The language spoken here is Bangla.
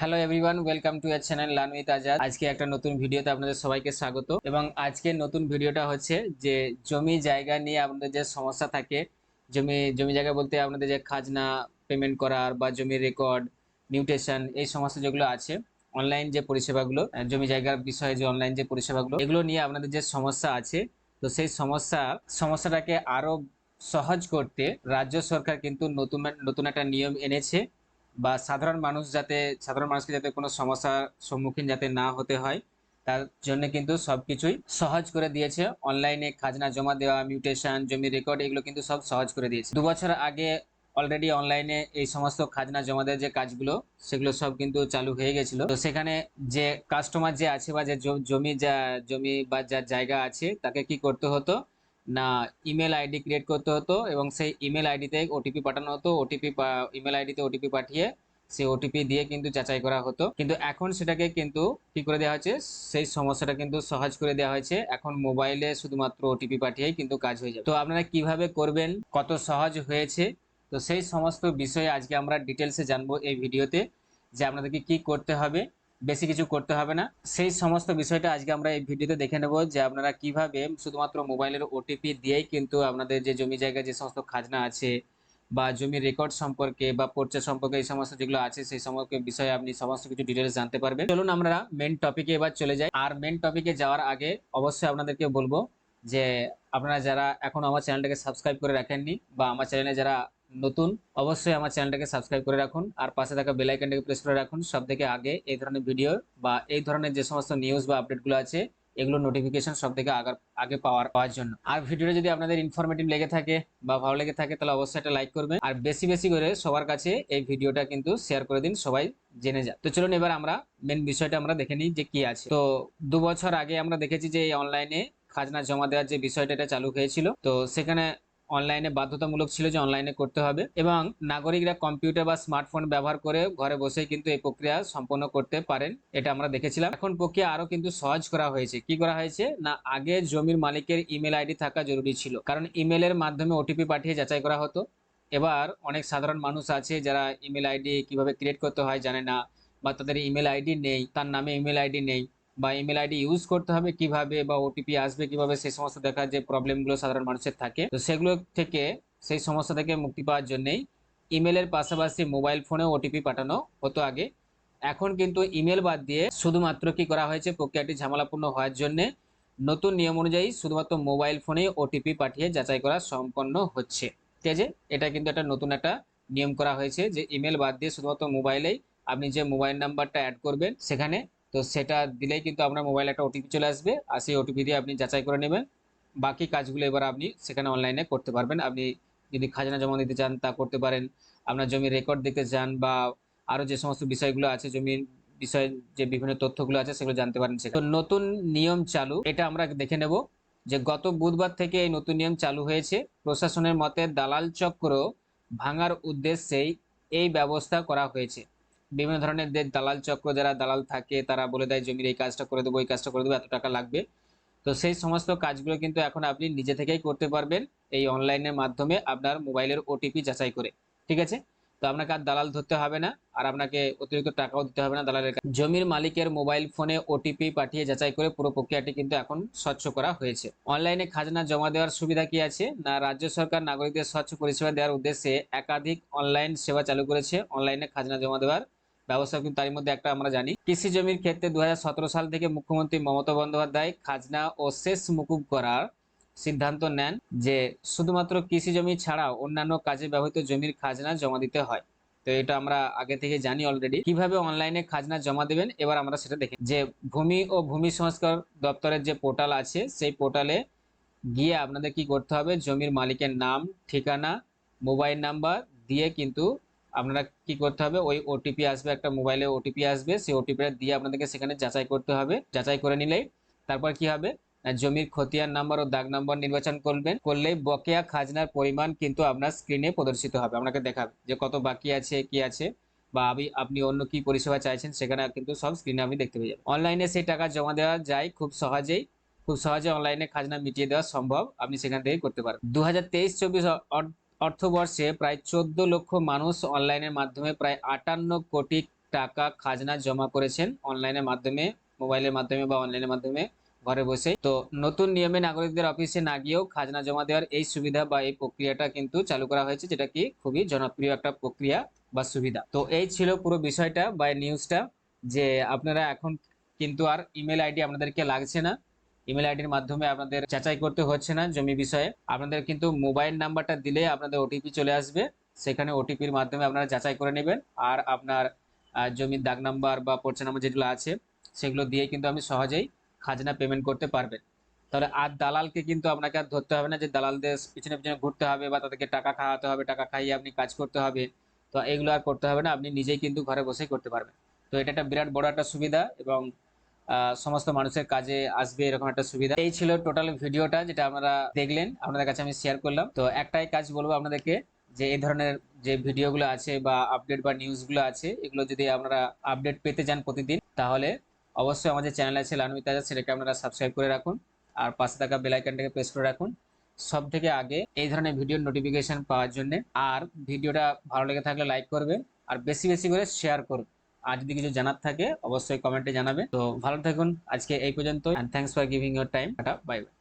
Hello everyone welcome to your channel learn with Azad আজকে একটা নতুন ভিডিওতে আপনাদের সবাইকে স্বাগত। এবং আজকের নতুন ভিডিওটা হচ্ছে যে জমি জায়গা নিয়ে আপনাদের যে সমস্যা থাকে, জমি জমি জায়গা বলতে আপনাদের যে খাজনা পেমেন্ট করার বা জমির রেকর্ড মিউটেশন এই সমস্ত যেগুলো আছে অনলাইন যে পরিষেবাগুলো জমি জায়গার বিষয়ে যে অনলাইন যে পরিষেবাগুলো, এগুলো নিয়ে আপনাদের যে সমস্যা আছে, তো সেই সমস্যা, সমস্যাটাকে আরও সহজ করতে রাজ্য সরকার কিন্তু নতুন নতুন একটা নিয়ম এনেছে। বা সাধারণ মানুষ যাতে, সাধারণ মানুষকে যাতে কোনো সমস্যার সম্মুখীন যাতে না হতে হয়, তার জন্য কিন্তু সবকিছুই সহজ করে দিয়েছে। অনলাইনে খাজনা জমা দেওয়া মিউটেশন জমি রেকর্ড এগুলো কিন্তু সব সহজ করে দিয়েছে। দু বছর আগে অলরেডি অনলাইনে এই সমস্ত খাজনা জমা দেওয়ার যে কাজগুলো, সেগুলো সব কিন্তু চালু হয়ে গেছিল। তো সেখানে যে কাস্টমার যে আছে বা যে জমি যা জমি বা যার জায়গা আছে, তাকে কি করতে হতো? না ইমেল আইডি ক্রিয়েট করতে হতো এবং সেই ইমেল আইডিতে ওটিপি পাঠানো হতো। ওটিপি ইমেল আইডিতে ওটিপি পাঠিয়ে সেই ওটিপি দিয়ে কিন্তু যাচাই করা হতো। কিন্তু এখন সেটাকে কিন্তু কি করে দেওয়া হয়েছে? সেই সমস্যাটা কিন্তু সহজ করে দেওয়া হয়েছে। এখন মোবাইলে শুধুমাত্র ওটিপি পাঠিয়েই কিন্তু কাজ হয়ে যাবে। তো আপনারা কীভাবে করবেন? কত সহজ হয়েছে? তো সেই সমস্ত বিষয়ে আজকে আমরা ডিটেলসে জানব এই ভিডিওতে যে আপনাদেরকে কি করতে হবে। বেশি কিছু করতে হবে না। সেই সমস্ত বিষয়টা আজকে আমরা এই ভিডিওতে দেখে নেব যে আপনারা কীভাবে শুধুমাত্র মোবাইলের ওটিপি দিয়েই কিন্তু আপনাদের যে জমি জায়গায় যে সমস্ত খাজনা আছে বা জমির রেকর্ড সম্পর্কে বা পর্চা সম্পর্কে এই সমস্ত যেগুলো আছে সেই সমস্ত বিষয়ে আপনি সমস্ত কিছু ডিটেলস জানতে পারবেন। চলুন আমরা মেন টপিকে এবার চলে যাই। আর মেন টপিকে যাওয়ার আগে অবশ্যই আপনাদেরকে বলব যে আপনারা যারা এখন আমার চ্যানেলটাকে সাবস্ক্রাইব করে রাখেননি বা আমার চ্যানেলে যারা নতুন, অবশ্যই আমার চ্যানেলটাকে সাবস্ক্রাইব করে রাখুন আর পাশে থাকা বেল আইকনটাকে প্রেস করে রাখুন। সব থেকে আগে এই ধরনের ভিডিও বা এই ধরনের যে সমস্ত নিউজ বা আপডেটগুলো আছে, এগুলো নোটিফিকেশন সব থেকে আগে পাওয়ার পাওয়ার জন্য। আর ভিডিওটা যদি আপনাদের ইনফরমেটিভ লেগে থাকে বা ভালো লেগে থাকে, তাহলে অবশ্যই একটা লাইক করবেন। আর বেশি বেশি করে সবার কাছে এই ভিডিওটা কিন্তু শেয়ার করে দিন, সবাই জেনে যাক। তো চলুন এবার আমরা মেন বিষয়টা আমরা দেখে নিই যে কি আছে। তো দু বছর আগে আমরা দেখেছি যে এই অনলাইনে খাজনা জমা দেওয়ার যে বিষয়টা, এটা চালু হয়েছিল। তো সেখানে অনলাইনে বাধ্যতামূলক ছিল যে অনলাইনে করতে হবে এবং নাগরিকরা কম্পিউটার বা স্মার্টফোন ব্যবহার করে ঘরে বসেই কিন্তু এই প্রক্রিয়া সম্পন্ন করতে পারেন, এটা আমরা দেখেছিলাম। এখন প্রক্রিয়া আরও কিন্তু সহজ করা হয়েছে। কি করা হয়েছে? না, আগে জমির মালিকের ইমেল আইডি থাকা জরুরি ছিল। কারণ ইমেলের মাধ্যমে ওটিপি পাঠিয়ে যাচাই করা হতো। এবার অনেক সাধারণ মানুষ আছে যারা ইমেল আইডি কীভাবে ক্রিয়েট করতে হয় জানে না বা তাদের ইমেল আইডি নেই, তার নামে ইমেল আইডি নেই। বা ইমেল আইডি ইউজ করতে হবে কীভাবে বা ওটিপি আসবে কীভাবে, সেই সমস্ত দেখার যে প্রবলেমগুলো সাধারণ মানুষের থাকে। তো সেগুলো থেকে সেই সমস্যা থেকে মুক্তি পাওয়ার জন্যেই ইমেলের পাশাপাশি মোবাইল ফোনে ওটিপি পাঠানো হতো আগে। এখন কিন্তু ইমেল বাদ দিয়ে শুধুমাত্র কি করা হয়েছে, প্রক্রিয়াটি ঝামেলাপূর্ণ হওয়ার জন্যে নতুন নিয়ম অনুযায়ী শুধুমাত্র মোবাইল ফোনে ওটিপি পাঠিয়ে যাচাই করা সম্পন্ন হচ্ছে। ঠিক আছে? এটা কিন্তু একটা নতুন একটা নিয়ম করা হয়েছে যে ইমেল বাদ দিয়ে শুধুমাত্র মোবাইলেই আপনি যে মোবাইল নাম্বারটা অ্যাড করবেন, সেখানে তো সেটা দিলেই কিন্তু আপনার মোবাইলে একটা ওটিপি চলে আসবে। আর সেই ওটিপি দিয়ে আপনি যাচাই করে নেবেন। বাকি কাজগুলো এবার আপনি সেখানে অনলাইনে করতে পারবেন। আপনি যদি খাজনা জমা দিতে চান, তা করতে পারেন। আপনার জমির রেকর্ড দেখতে চান বা আরও যে সমস্ত বিষয়গুলো আছে, জমির বিষয়ে যে বিভিন্ন তথ্যগুলো আছে, সেগুলো জানতে পারেন সেখানে। নতুন নিয়ম চালু, এটা আমরা দেখে নেব যে গত বুধবার থেকে এই নতুন নিয়ম চালু হয়েছে। প্রশাসনের মতে দালাল চক্র ভাঙার উদ্দেশ্যেই এই ব্যবস্থা করা হয়েছে। বিভিন্ন ধরনের দালাল চক্র যারা দালাল থাকে, তারা বলে দেয়, জমির এই কাজটা করে দেবো, এই কাজটা করে দেবো, এত টাকা লাগবে। তো সেই সমস্ত কাজগুলো কিন্তু এখন আপনি নিজে থেকেই করতে পারবেন এই অনলাইনের মাধ্যমে আপনার মোবাইলের ওটিপি যাচাই করে, ঠিক আছে? তো আপনাকে আর দালাল ধরতে হবে না, আর আপনাকে অতিরিক্ত টাকাও দিতে হবে না দালালের কাছে। জমির মালিকের মোবাইল ফোনে ওটিপি পাঠিয়ে যাচাই করে পুরো প্রক্রিয়াটি কিন্তু এখন স্বচ্ছ করা হয়েছে। অনলাইনে খাজনা জমা দেওয়ার সুবিধা কি আছে? না, রাজ্য সরকার নাগরিকদের স্বচ্ছ পরিষেবা দেওয়ার উদ্দেশ্যে একাধিক অনলাইন সেবা চালু করেছে। অনলাইনে খাজনা জমা দেওয়ার ব্যবস্থা কিন্তু তারই মধ্যে একটা আমরা জানি। কৃষি জমির ক্ষেত্রে দু হাজার সতেরো সাল থেকে মুখ্যমন্ত্রী মমতা বন্দ্যোপাধ্যায় খাজনা ও শেষ মুকুব করার সিদ্ধান্ত নেন যে শুধুমাত্র কৃষি জমি ছাড়াও অন্যান্য কাজে ব্যবহৃত জমির খাজনা জমা দিতে হয়। তো এটা আমরা আগে থেকে জানি অলরেডি কীভাবে অনলাইনে খাজনা জমা দেবেন? এবার আমরা সেটা দেখি। যে ভূমি ও ভূমি সংস্কার দপ্তরের যে পোর্টাল আছে, সেই পোর্টালে গিয়ে আপনাদের কি করতে হবে? জমির মালিকের নাম, ঠিকানা, মোবাইল নাম্বার দিয়ে কিন্তু আপনারা কি করতে হবে? ওই ওটিপি আসবে, একটা মোবাইলে ওটিপি আসবে, সেই ওটিপিটা দিয়ে আপনাদেরকে সেখানে যাচাই করতে হবে। যাচাই করে নিলেই তারপর কি হবে? জমির খতিয়ান নাম্বার ও দাগ নাম্বার নির্বাচন করবেন। করলেই বকেয়া খাজনার পরিমাণ কিন্তু আপনার স্ক্রিনে প্রদর্শিত হবে। আপনাকে দেখাবে যে কত বাকি আছে, কি আছে, বা আমি আপনি অন্য কি পরিষেবা চাইছেন, সেখানে কিন্তু সব স্ক্রিনে আপনি দেখতে পেয়ে যাবেন। অনলাইনে সেই টাকা জমা দেওয়া যায় খুব সহজেই। খুব সহজে অনলাইনে খাজনা মিটিয়ে দেওয়া সম্ভব। আপনি সেখান থেকে করতে পারেন দু হাজার তেইশ চব্বিশ অর্থবর্ষে প্রায় চোদ্দ লক্ষ মানুষ অনলাইনের মাধ্যমে প্রায় আটান্ন কোটি টাকা খাজনা জমা করেছেন। অনলাইনের মাধ্যমে, মোবাইলের মাধ্যমে বা অনলাইনের মাধ্যমে ঘরে বসে তো নতুন নিয়মে নাগরিকদের অফিসে না গিয়েও খাজনা জমা দেওয়ার এই সুবিধা বা এই প্রক্রিয়াটা কিন্তু চালু করা হয়েছে, যেটা কি খুবই জনপ্রিয় একটা প্রক্রিয়া বা সুবিধা। তো এই ছিল পুরো বিষয়টা বা নিউজটা যে আপনারা এখন কিন্তু আর ইমেল আইডি আপনাদেরকে লাগছে না। ইমেল আইডির মাধ্যমে আপনাদের যাচাই করতে হচ্ছে না জমি বিষয়ে। আপনাদের কিন্তু মোবাইল নাম্বারটা দিলে আপনাদের ওটিপি চলে আসবে। সেখানে ওটিপির মাধ্যমে আপনারা যাচাই করে নেবেন। আর আপনার জমির দাগ নাম্বার বা পর্চা নাম্বার যেগুলো আছে, সেগুলো দিয়ে কিন্তু আপনি সহজেই খাজনা পেমেন্ট করতে পারবেন। তাহলে আর দালালকে কিন্তু আপনাকে আর ধরতে হবে না যে দালালদের পিছনে পিছনে ঘুরতে হবে বা তাদেরকে টাকা খাওয়াতে হবে, টাকা খাইয়ে আপনি কাজ করতে হবে। তো এগুলো আর করতে হবে না, আপনি নিজেই কিন্তু ঘরে বসেই করতে পারবেন। তো এটা একটা বিরাট বড় একটা সুবিধা এবং সমস্ত মানুষের কাজে আসবে এরকম একটা সুবিধা। এই ছিল টোটাল ভিডিওটা যেটা আপনারা দেখলেন, আপনাদের কাছে আমি শেয়ার করলাম। তো একটাই কাজ বলব আপনাদেরকে যে এই ধরনের যে ভিডিওগুলো আছে বা আপডেট বা নিউজগুলো আছে, এগুলো যদি আপনারা আপডেট পেতে চান প্রতিদিন, তাহলে অবশ্যই আমাদের চ্যানেল আছে লানমিত আজাদ সেটাকে আপনারা সাবস্ক্রাইব করে রাখুন আর পাশে থাকা বেল আইকনটাকে প্রেস করে রাখুন। সব থেকে আগে এই ধরনের ভিডিওর নোটিফিকেশন পাওয়ার জন্য আর ভিডিওটা ভালো লেগে থাকলে লাইক করবেন আর বেশি বেশি করে শেয়ার করুন। আর যদি কিছু জানার থাকে, অবশ্যই কমেন্টে জানাবে। তো ভালো থাকুন, আজকে এই পর্যন্ত thanks for giving your time bye bye